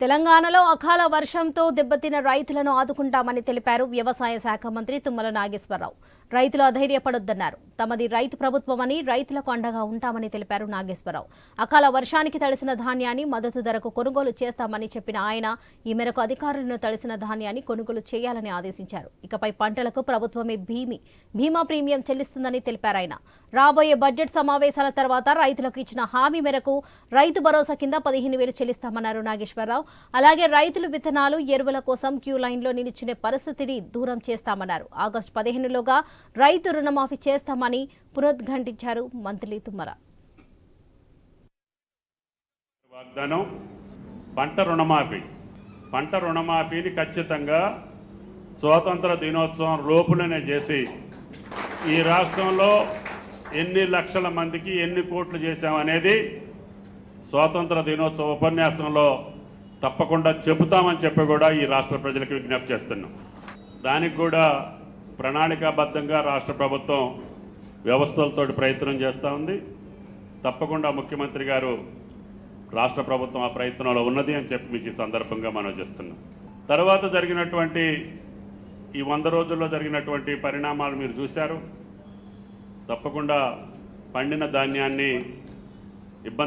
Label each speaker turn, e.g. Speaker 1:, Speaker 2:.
Speaker 1: తెలంగాణలో అకాల వర్షంతో దెబ్బతిన్న రైతులను ఆదుకుంటామని తెలిపారు వ్యవసాయ శాఖ మంత్రి తుమ్మల నాగేశ్వరరావు. రైతులు అధైర్యపడొద్దన్నారు. తమది రైతు ప్రభుత్వమని రైతులకు అండగా ఉంటామని తెలిపారు నాగేశ్వరరావు. అకాల వర్షానికి తడిసిన ధాన్యాన్ని మద్దతు ధరకు కొనుగోలు చేస్తామని చెప్పిన ఆయన ఈ మేరకు అధికారులను తడిసిన ధాన్యాన్ని కొనుగోలు చేయాలని ఆదేశించారు. ఇకపై పంటలకు ప్రభుత్వమే భీమి బీమా ప్రీమియం చెల్లిస్తుందని తెలిపారు ఆయన. రాబోయే బడ్జెట్ సమావేశాల తర్వాత రైతులకు ఇచ్చిన హామీ మేరకు రైతు భరోసా కింద పదిహేను వేలు చెల్లిస్తామన్నారు నాగేశ్వరరావు. అలాగే రైతులు విత్తనాలు ఎరువుల కోసం క్యూ లైన్లో నిలిచిన పరిస్థితిని దూరం చేస్తామన్నారు. ఆగస్టు పదిహేనులోగా రైతు రుణమాఫీ చేస్తామని పునరుద్ఘాటించారు మంత్రి తుమ్మర
Speaker 2: వాగ్దానం పంట రుణమాఫీ. పంట రుణమాఫీని ఖచ్చితంగా స్వాతంత్ర దినోత్సవం లోపులనే చేసి ఈ రాష్ట్రంలో ఎన్ని లక్షల మందికి ఎన్ని కోట్లు చేశామనేది స్వాతంత్ర దినోత్సవ ఉపన్యాసంలో తప్పకుండా చెబుతామని చెప్పి కూడా ఈ రాష్ట్ర ప్రజలకు విజ్ఞప్తి చేస్తున్నాం. దానికి కూడా ప్రణాళికాబద్ధంగా రాష్ట్ర ప్రభుత్వం వ్యవస్థలతో ప్రయత్నం చేస్తూ ఉంది. తప్పకుండా ముఖ్యమంత్రి గారు రాష్ట్ర ప్రభుత్వం ఆ ప్రయత్నంలో ఉన్నది అని చెప్పి మీకు ఈ సందర్భంగా మనం చేస్తున్నాం. తర్వాత జరిగినటువంటి ఈ వంద రోజుల్లో జరిగినటువంటి పరిణామాలు మీరు చూశారు. తప్పకుండా పండిన ధాన్యాన్ని